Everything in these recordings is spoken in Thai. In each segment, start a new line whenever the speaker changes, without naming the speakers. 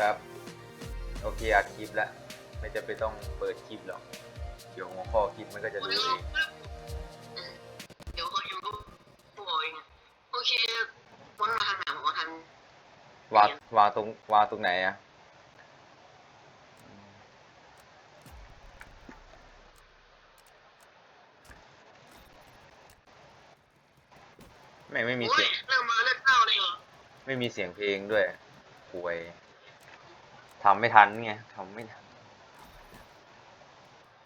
ครับ โอเคอัดคลิปแล้ว ไม่จะไปนต้องเปิดคลิปหรอก เดี๋ยวหัวข้อคลิปมันก็จะรู้เอง
เดี๋ยวเขาอยู่ก็บอกเองโอเควันมาทางไหนผมว่าทาง
วางวางตรงวางตรงไหนอะไม่ไม่มี
โอ้
เสี
ย
ยง
เริ่มมาเริ่มเศร้าเลยเหรอ
ไม่มีเสียงเพลงด้วยป่วย ทำไม่ทันไงทำไม่ทัน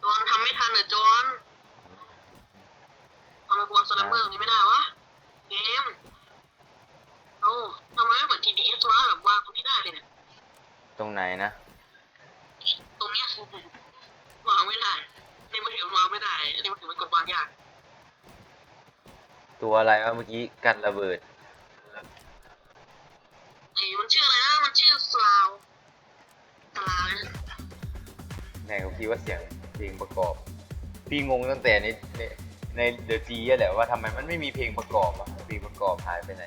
จอนทำไม่ทันเหรอจอนทำไมกวนสลัมเมอร์นี้ไม่ได้วะเกมเอ้าทำไมไม่เหมือน TDS วะแบบวางตรงนี้ได้เลยเนี่ย
ตรงไหนนะ
ตรงเนี้ยวางไม่ได้ในมือถือวางไม่ได้ในมือถือมันกดวางยาก
ตัวอะไรวะเมื่อกี้กันระเบิด แม่งเขาคิดว่าเสียงเพลงประกอบ พี่งงตั้งแต่ในในในเดอะจีแหละว่าทำไมมันไม่มีเพลงประกอบอะเพลงประกอบหายไปไหน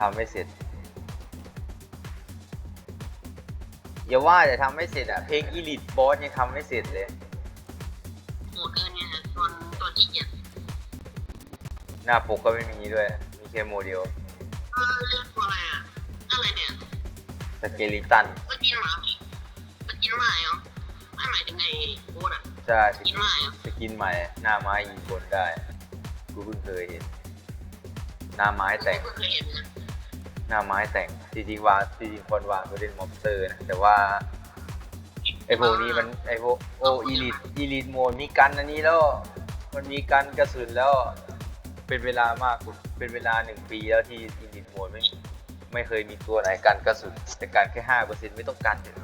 ทำไม่เสร็จอย่าว่าแต่ทำไม่เสร็จอะเพลงอีลิทบอสยังทำไม่เสร็จเลย
โหดเกินเนี่ยตอนตอนที่เกียจ
หน้าปกก็ไม่มีด้วย มีแค่โมเดล
เออเรื่องตัวอะไรอะอะไรเนี่ย
สเกลิตัน
มันกินหมามันกินหมาเหรอไม่หมายถึงไอ้โบ๊ทอะ
ใช่ส
กิ
กิ
น
น
หมาเหรอ
สกินใหม่ หน้าไม้ยิงคนได้ กูเพิ่งเคยเห็น หน้าไม้แต่ง
ไม่เคยเห็นนะ
หน้าไม้แต่งจริงๆวางจริงๆควรวางตัวเล่นมอนสเตอร์นะแต่ว่าไอพวกนี้มันไอพวกโออีลิทอีลิทโหมดมีกันอันนี้แล้ว มันมีกันกระสุนแล้ว เป็นเวลามากกว่าเป็นเวลาหนึ่งปีแล้วที่อีลิทโหมดไม่ไม่เคยมีตัวไหนกันกระสุนแต่การแค่ห้าเปอร์เซ็นต์ไม่ต้องกันเดี๋ย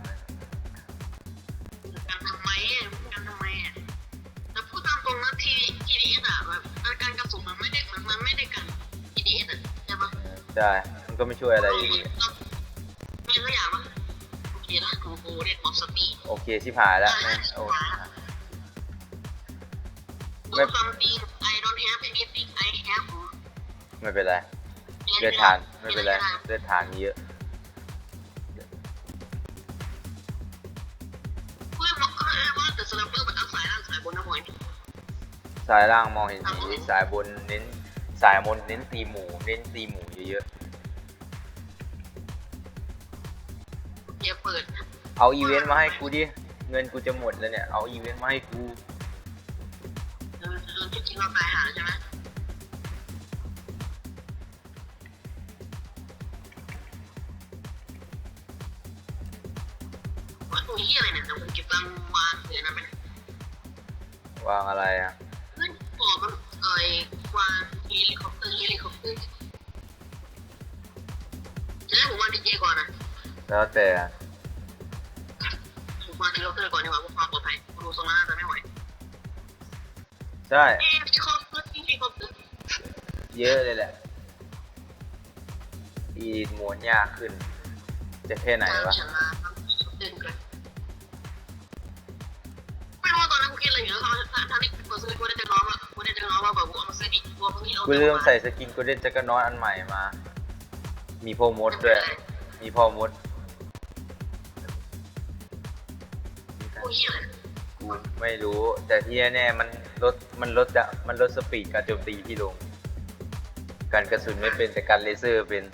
ได้มันมันไม่ได้กันทีดีเอสอะใช่ปะ
ใช่มันก็ไม่ช่วยอะไรอยู่ดี
มีตัวอย่างปะโอเคนะกูกูเรียกม็อบสปี
โอเคชิบหายแล้วแม่งโอ้
ดูซัมติง I don't have anything I have
ไม่เป็นไรเลือดทานไม่เป็นไรเลือดทานมีเยอะ
เพื่อนบอกเออว่าแต่สลับเปอร์มันเอาสายล่างสายบนนะบอย
สายล่างมองเห็นผีสายบนเน้น สายบนเน้นตีหมูเน้นตีหมูเยอะ
เดี๋ยวเปิด
ๆ เอาอีเวนต์มาให้กูดิ เงินกูจะหมดแล้วเนี่ย เอาอีเวนต์มาให้กู
เออเออจริงๆเราตายหาใช่ไหมว่าตัวเหี้ยอะไรเนี่ยเดี๋ยวผมเก็บตังค์วางเดี๋ยวนะมัน
วางอะไร
เฮลิคอปเตอร์เฮลิคอปเตอร์จะให้ผมวางดีเจก่อนนะ
แล้วแต่
ผมวางเฮลิคอปเตอร์ก่อนดีกว่าเพื่อความปลอดภัยดูทรงแล้วน่าจะไม่ไหว
ใช่
เฮลิคอปเตอร์เฮลิคอปเตอร์
เยอะเลยแหละอีหมวนยากขึ้น จะแค่ไหนวะ
รู้ว่าตอนนั้นกูคิดอะไรอยู่แล้วทางทางที่กูซื้อกูได้จะร้องว่ากูได้จะร้องว่าแบบกูเอามาซื้อดิกูเอามาซื้เอา
กูเริ่มใส่สกินกูเด่นจักรน้อนอันใหม่มา มีพ่อมดด้วย มีพ่อมด
กูเหี้ยเลย
กูไม่รู้แต่ที่แน่ๆมันลดมันลดจะมันลดสปีดการโจมตีที่ลง การกระสุนไม่เป็นแต่การเลเซอร์เป็น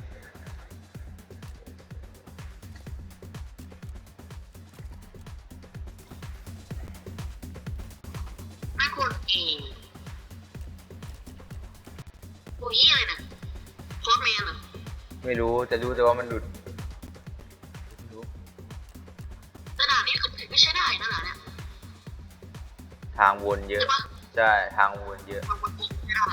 แต่
รู้แต่ว่ามันหลุด
กระดาษนี้คือไม่ใช่ได้นะหลานเนี่ย
ทางวนเยอะ
ใช่ปะ
ใช่ทางวนเยอะ
ทำวันนี้ไม่ได้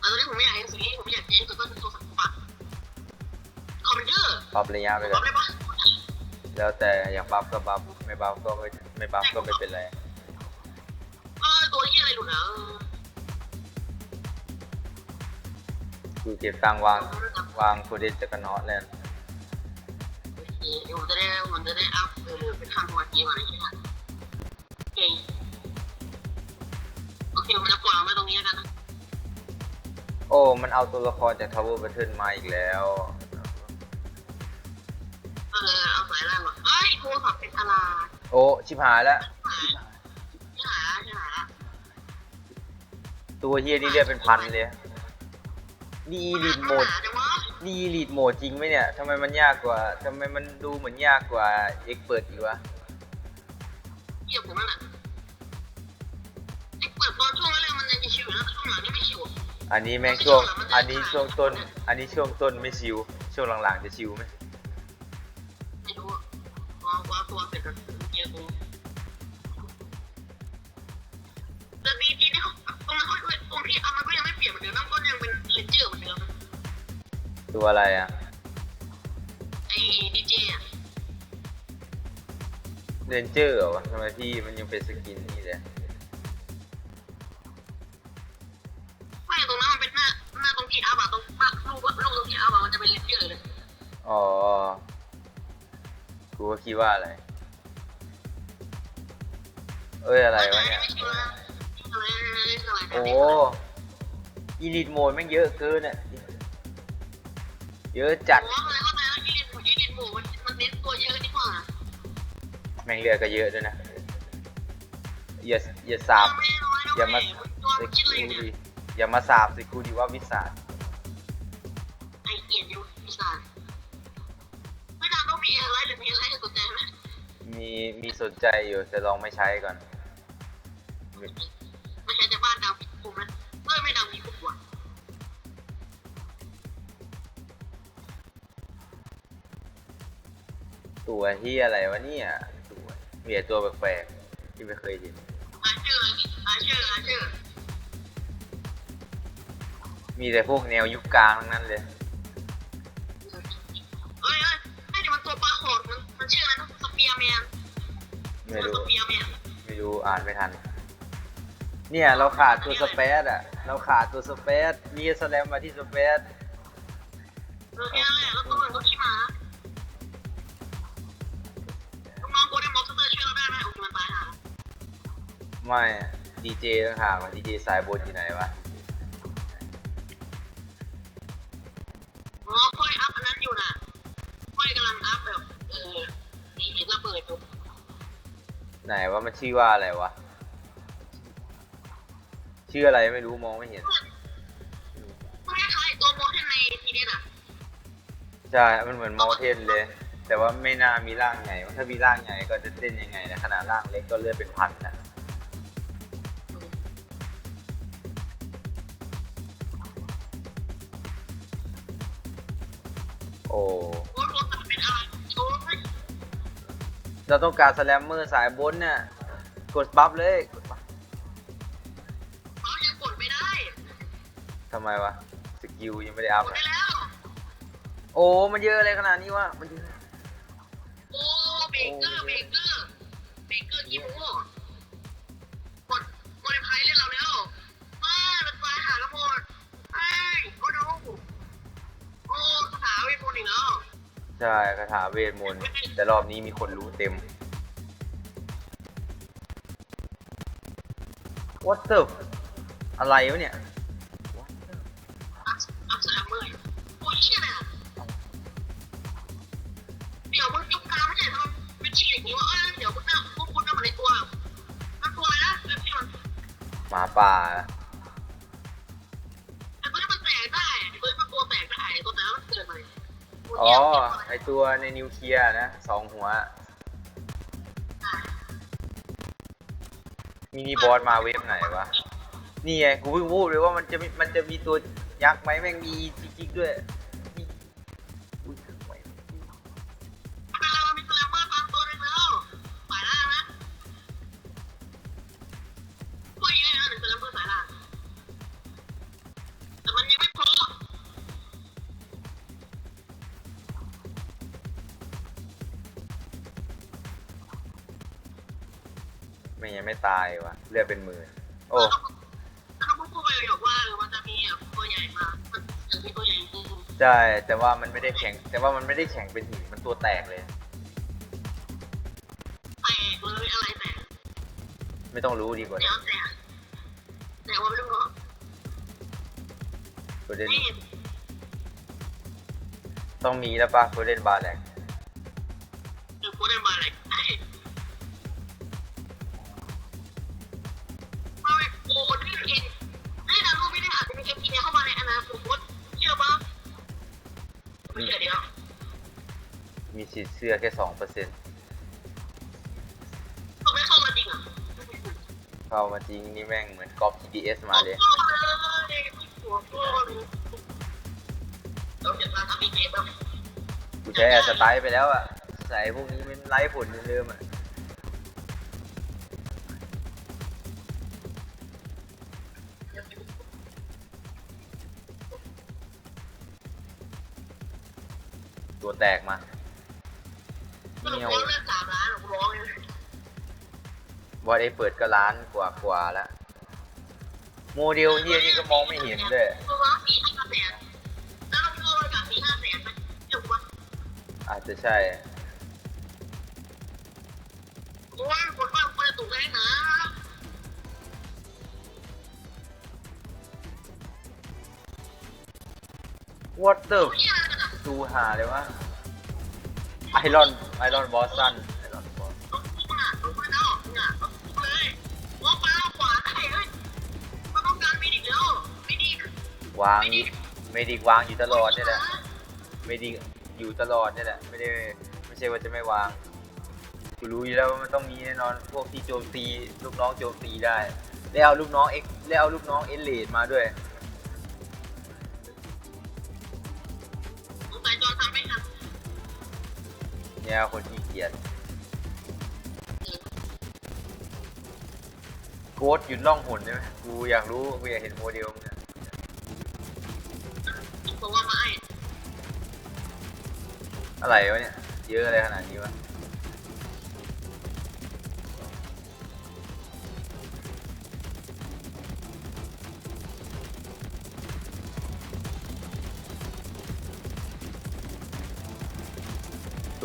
เอาตอนนี้ผมไม่อยากเห็นสีผมอยากเห็นตัวต้นตัวสัมผัสคอมพิวเตอร์
ปรับระยะไป
บ
ก่
อ
อกน
ได้ปะ
แล้วแต่อยากบัฟก็บัฟไม่บัฟก็ไม่ไม่บัฟก็ไม่เป็นไร
เออตัว เหี้ยอะไรหลุดนะเออ
กูเก็บตังค์วางวางโคเดนจักรนอตแล้ว
โอเคเดี๋ยวผมจะได้ผมจะได้อัพเออเป็นทำตัวทีมาในที่นั้นโอเคโอเคผมจะปล่อยไว้ตรงนี้แล้วกันนะ
มันเอาตัวละครจาก Tower Battle มาอีกแล้ว
เออเอาสายล่างมาเอ้ยโทรศัพท์เป็นอะไร
โอ้ชิบหายแล้ว ตัวเฮียนี่เรียกเป็นพันเลยนี่ลีดโหมด
หาจังวะ
นี่ลีดโหมดจริงไหมเนี่ยทำไมมันยากกว่าทำไมมันดูเหมือนยากกว่าเอ็กเปิดอีกวะ
เกี่ยวผมนั่นแหละไอ้เปิดตอนช่วงแรกมันยังจะชิวนะช่วงหลังนี่ไม่ชิว
อันนี้แม่งช่วง อันนี้ช่วงต้น อันนี้ช่วงต้นไม่ชิว ช่วงหลังๆจะชิวไหม
ไม่รู้ว่าว่าตัวเสร็จแล้วเยอะกูแตั
วอะไรอะ
ไอ้ดีเจอะ
เรนเจอร์เหรอวะทำไมพี่มันยังเป็นสกินนี่เลย
ไม่ตรงนั้นมันเป็นหน้าหน้าตรงที่อาบะตรงหน้าลูกลูกตรงที่อาบะมันจะเป็นเลนเจอร์เลย
อ๋อ กูก็คิดว่าอะไร เอ้ยอะไรวะเนี่ย โอ้อีลิทโหมดแม่งเยอะเกินอะ เยอะจัด
โอ้อะไรเข้าใจแล้วยีรินยีรินหมูมันมันเน้นตัวเยอะนี่หว่า
แม่งเลือดก็เยอะด้วยนะอย่าอย่าสาบ
ไม่น้อยนะ
อย่ามา
ตัว
สิ
คิด
กู
เลยเนี่ย
ดิอย่ามาสาบสิกูดิว่าวิสาด
ไอเกียรติยุทธพิสารไม่นานต้องมีอะไรหรือมีอะไรให้สนใจไหม
มีมีสนใจอยู่แต่ลองไม่ใช้ก่อน ตัวที่อะไรวะเนี่ยตัวมีแต่ตัวแปลกๆที่ไม่เคยเห็น
อาเชื่ออาเชื่ออาเชื่อ
มีแต่พวกแนวยุคกลางทั้งนั้นเลย
เอ้ยเอ้ยไม่แต่มันตัวปลาโหดมันมันชื่ออะไรนะสเปียร์แมน
ไม่รู้
สเปียร์แมน
ไม่รู้อ่านไม่ทัน เนี่ยเราขาดตัวสเปซอะ เราขาดตัวสเปซมีสแลมมาที่สเปซ
เออแค่นั้นแหละแล้วตัวอื่นก็ขี้หมา ไม่
ดีเจต่างหากดีเจสายบนอยู่ไหนวะ
อ๋อค่อยอัพอันนั้นอยู่น่ะค่อยกำลังอัพแบบเออนี่เห็นระเบิดอยู่
ไหนว่ามันชื่อว่าอะไรวะชื่ออะไรไม่รู้มองไม่เห็น
มันคล้ายๆตัวโมเทนในทีเด็ดอะ
ใช่ มันเหมือนมอเทนเลย แต่ว่าไม่น่ามีร่างใหญ่ถ้ามีร่างใหญ่ก็จะเต้นยังไงนะขนาดร่างเล็กก็เลือดเป็นพันนะ โอ้
รถมันเป็นอะไรโอ้ย
เราต้องการสแลมเมอร์สายบนเนี่ยกดบัฟเลยกดบัฟ
เขายังกดไม่ได้
ทำไมวะ สกิลยังไม่ได้อัพ
ดได้แล้ว
โอ้ มันเยอะอะไรขนาดนี้วะ มันเยอะ ใช่คาถาเวทมนต์แต่รอบนี้มีคนรู้เต็ม What the อะไรวะเนี่ย
อัพอัพสแลมเมอร์โอ้ยเชี่ยเนี่ยเดี๋ยวมึงยุบกลางไม่ใช่ทำเป็นฉีกนี้ว่าเอ้ยเดี๋ยวมึงน่ะพวกคุณน่ะมันในตัวมันตัวอะไรนะเรื่องที่มัน
หมาป่า
แต่ตัวนี้มันแตกได้ตัวนี้มันตัวแตกได้ตัวแต่มันเกิดใหม่
อ๋อไอ ตัวในนิวเคลียร์นะสองหัว มินิบอสมาเวฟไหนวะ นี่ไงกูเพิ่งพูดเลยว่ามันจะมีมันจะมีตัวยักษ์ไหมแม่งมีจริงๆด้วยอุ๊ยไห
วแต่มันยังไงนะหนึ่ มอร์สายล่างแต่มันยังไม่พอ
ไม่ยังไม่ตายวะเลือดเป็นหมื่นโอ้
แล้วก็พูดไปบอกว่ามันจะมีตัวใหญ่มามันจะมีตัวใหญ่จริง
ใช่แต่ว่ามันไม่ได้แข็ง แต่ว่ามันไม่ได้แข็งเป็นหินมันตัวแตกเลย
แตกเลยอะไรแตก
ไม่ต้องรู้ดีกว่า
เดี๋ยวแตกแต่ว่าไม่รู้เนาะ
โกลเด้น
นี่
ต้องมีแล้วปะโกลเด้นบาร์แลก
มี
สิทธิ์เสื้อแค่สองเปอร์เซ็นต์
เขาไม่เข้ามาจริงอะ
เข้ามาจริงนี่แม่งเหมือนก๊อป GDS มาเลย
เราจะมาทำอีกเกมแบบ
กูใช้แอร์สไตล์ไปแล้วอะใส่พวกนี้มันไร้ผลเดิมๆอะตัวแตกมา
เรา
เนียว
ร้องเรื่องสามล้านเราร้องเลย
บอดไอเปิดก็ล้านกว่ากว่าๆแล้วโมเดลเฮียนี่ก็มองไม่เห็นเลย
เราร้องสี่ห้าแสนแล้วเราพูดกับสี่ห้าแสนไหมเดี๋ยวว่า
อาจจะใช่
โอ้ยคนบ้าคนจะถูกได้นะ
วอเตอร์
เนี่ยนะ
ดูหาเลยวะ ไอรอนไอรอนบอสตันไอรอนบอส
ต้องพูดนะต้องพูดแล้วเนี่ยต้องพูดเลยว่าปลาขวาไอ้เฮ้ยมันต้องการมีดิแล้วมีดิ
วางอยู่ไม่ดีวางอยู่ตลอดเนี่ยแหละไม่ดีอยู่ตลอดเนี่ยแหละไม่ได้ไม่ใช่ว่าจะไม่วางกูรู้อยู่แล้วว่ามันต้องมีแน่นอนพวกที่โจมตีลูกน้องโจมตีได้ แล้วเอาลูกน้องเอ็กแล้วเอาลูกน้องเอเลดมาด้วย
นี่
ยคนที่เกียจโกดหยุดล่องหนใช่ไหมกูอยากรู้ กูอยากเห็นโมเดลมึงอะ
เพราะว่าไม่
อะไรวะเนี่ย เยอะอะไรขนาดนี้วะ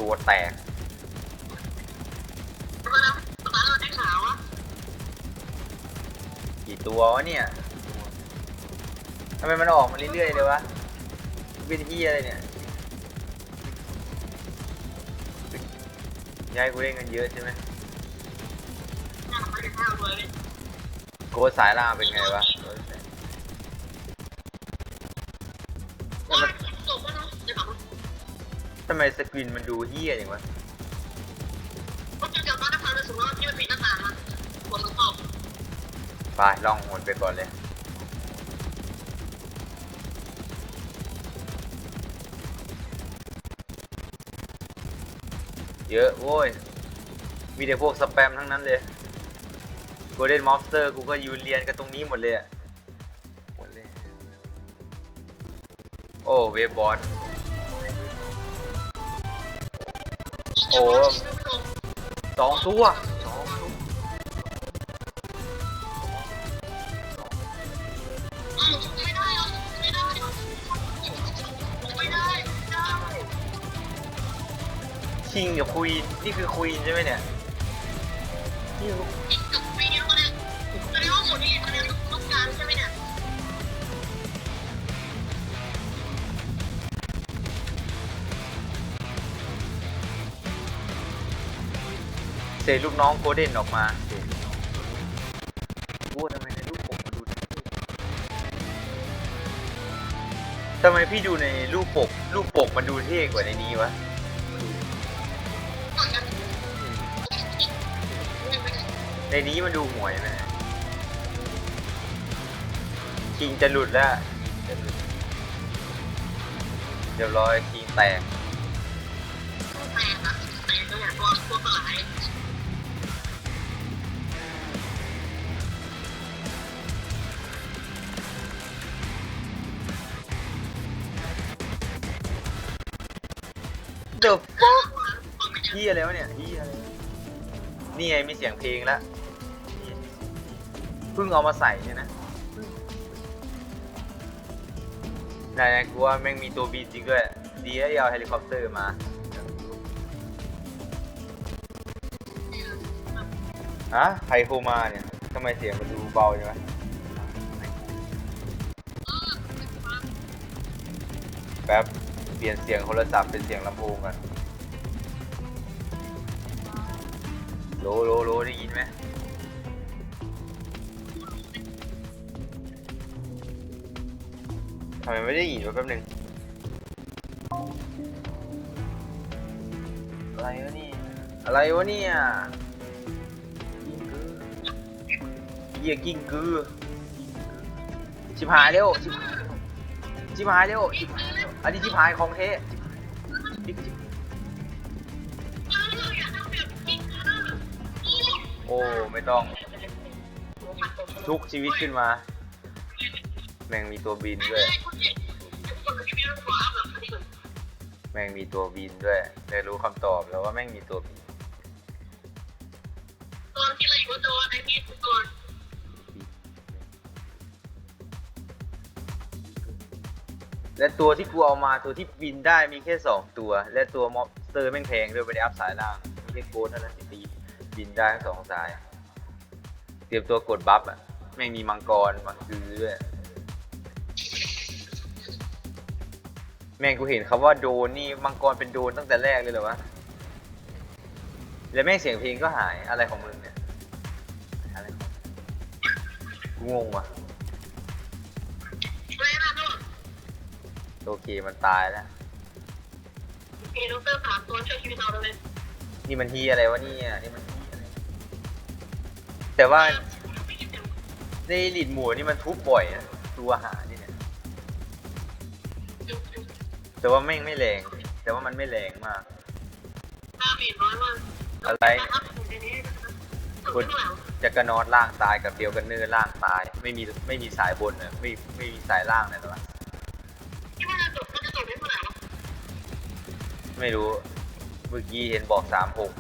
ตัวแตก
ทำไมนะตอนเราได้ข่าวอะ
กี่ตัววะเนี่ยทำไมมันออกมาเรื่อยๆเลยวะเป็นที่อะไรเนี่ยยายกูได้เงินเยอะใช่ไหม
น่าจะไม่ได้ข่าวเลย
โกดสายล่างเป็นไงวะ ทำไมสกรีนมันดูเฮี้ยอย่างวะ
ว่าจะกลับบ้านนะคะในสมมติว่าที่มันปิดหน้าต่างนะคนมันตอ
ไปลองหนไปก่อนเลย เยอะโว้ย มีแต่พวกสแปมทั้งนั้นเลย Golden Monster กูก็ยืนเรียนกันตรงนี้หมดเลยอะหมดเลย โอ้เวบบอส โอ้สองตัวสองตัว
ไม่ได้อะไม่ได้อะไม่ได้ไม่ได้
คิงกับควีนนี่คือควีนใช่ไหมเนี่ยนี่ ษลูกน้องโกเด้นออกมาเศษลูกน้องโอ้ทำไมในรูปปกมันดูทำไมพี่ดูในรูปปก รูปปกมันดูเท่กว่าในนี้วะ ในนี้มันดูห่วยไหมคิงจะหลุดแล้วคิงจะหลุดเรียบร้อยคิงแตก เดอะ
ฟังไม่ชัด
เฮียอะไรวะเนี่ยเฮียอะไรนี่ไงมีเสียงเพลงแล้วเพิ่งเอามาใส่เนี่ยนะนายกูว่าแม่งมีตัวบินจริงด้วยดีนะที่เอาเฮลิคอปเตอร์มาฮะใครโทรมาเนี่ยทำไมเสียงมันดูเบาจังวะป๊บ ปลี่ยนเสียงโทรศัพท์เป็นเสียงลำโพงกันโลโลโลได้ยินไหมทำไมไม่ได้ยินวะแป๊บหนึงอะไรวะเนี่ยอะไรวะเนี่ยกิ้งกือเหี้ยกิ้งกือชิบหายเร็วชิบหายเร็วชิบหาย เร็วชิบหายเร็วอันนี้ชิบหายของเทชิบชิบโอ้ ไม่ต้อง ทุกชีวิตขึ้นมา แม่งมีตัวบินด้วย แม่งมีตัวบินด้วยได้รู้คำตอบแล้วว่าแม่งมีตัวบิน และตัวที่กูเอามาตัวที่บินได้มีแค่สองตัว และตัวมอนสเตอร์แม่งแพงด้วยไม่ได้อัพสายล่างมีแค่โกดเท่านั้นที่ตีบินได้ทั้งสองสาย เตรียมตัวกดบัฟอะแม่งมีมังกรมังกือด้วยแม่งกูเห็นคำว่าโดนนี่มังกรเป็นโดนตั้งแต่แรกเลยเหรอวะแล้วแม่งเสียงเพลงก็หายอะไรของมึงเนี่ยอะไรกูงงว่ะ โอเคมันตายแล้ว
เอโดเตอร์สามตัวช่วยชีวิตเราเลย
นี่มันฮีอะไรวะเนี่ยนี่มันฮีอะไรแต่ว่าในลีดหมูนี่มันทุบบ่อยนะตัวหานี่เนี่ยแต่ว่าแม่งไม่แรง แต่ว่ามันไม่แรงมาก
ห้าปีน้อยมาก
อะไร
คน
จักระนอตล่างตายกับเดียวกันเนื้อล่างตาย ไม่มีไม่มีสายบนเลยไม่ไม่มีสายล่างเลยหรอ
ไม่รู้
เมื่อกี้เห็นบอกสามหก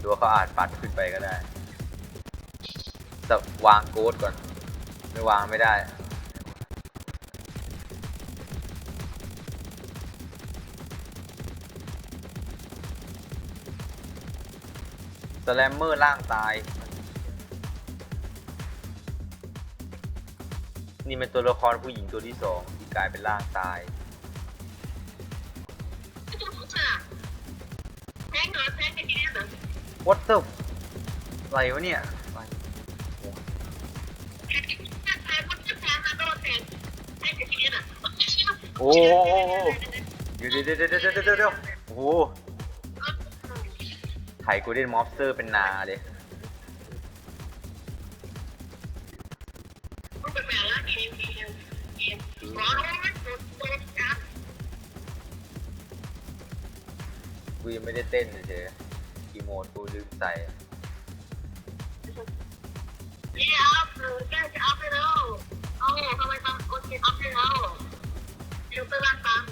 ดูว่าเขาอาจปัดขึ้นไปก็ได้แต่วางโกดก่อน ไม่วางไม่ได้ สแลมเมอร์ล่างตาย นี่เป็นตัวละครผู้หญิงตัวที่สองที่กลายเป็นร่างตาย What the อะไรวะเนี่ยอะไรโอ้โหเดี๋ยวเดี๋ยวเดี๋ยวเดี๋ยวเดี๋ยวเดี๋ยวโอ้โหไถกูเด่นมอฟเตอร์เป็นนาเลย
กู
ยังไม่ได้เต้นเลย โมดกูลืมใส่
เย้อัพเลยแกจะอัพไปแล้วเอาทำไมทำโอเคอัพไปแล้วเดี๋ยวไปร้านตัง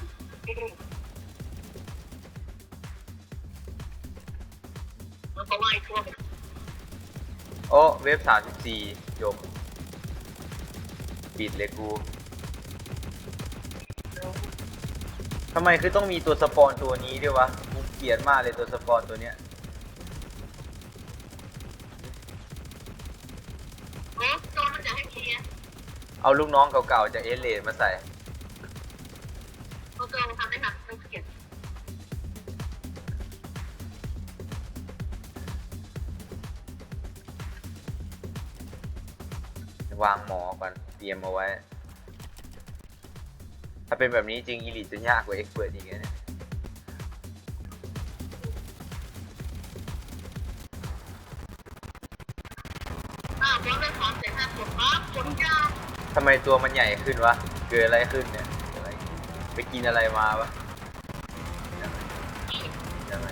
แล้วก็ไล่ทั่ว
โอ้เว็บสามสิบสี่จบปิดเลยกูทำไมคือต้องมีตัวสปอนตัวนี้ด้วยวะกูเกลียดมากเลยตัวสปอนตัวเนี้ย
โอ้โดนมันจะให้เคลียร์
เอาลูกน้องเก่าๆจากเอเลดมาใส่
โอเคมันทำได้หนักไม่เกลียด
วางหมอก่อนเตรียมเอาไว้ ถ้าเป็นแบบนี้จริงอีลิทจะยากกว่าเอ็กเปิดอีกนะเนี่ย ทำไมตัวมันใหญ่ขึ้นวะ เกิดอะไรขึ้นเนี่ยอะไรไปกินอะไรมาวะยังไง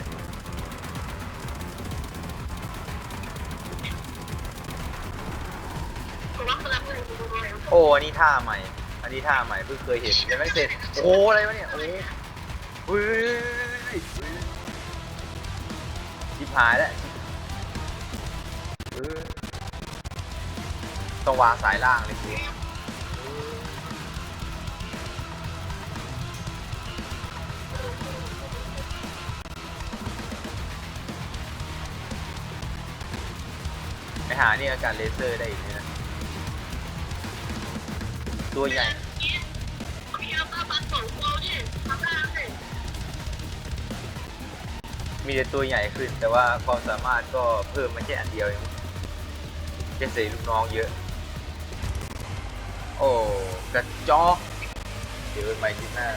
โอ้อันนี้ท่าใหม่ อันนี้ท่าใหม่เพิ่งเคยเห็นยังไม่เสร็จ โอ้อะไรวะเนี่ยโอ้เฮ้ยชิบหายแล้วต้องวางสายล่างเลยกูไหาเนี่ยอาการเลเซอร์ได้อีกนะตัวใหญ่
มี
แต่ตัวใหญ่ขึ้น แต่ว่าความสามารถก็เพิ่มมาแค่อันเดียวเองจะเสียลูกน้องเยอะ โอ้ กระจอก เดี๋ยวไปคลิปหน้า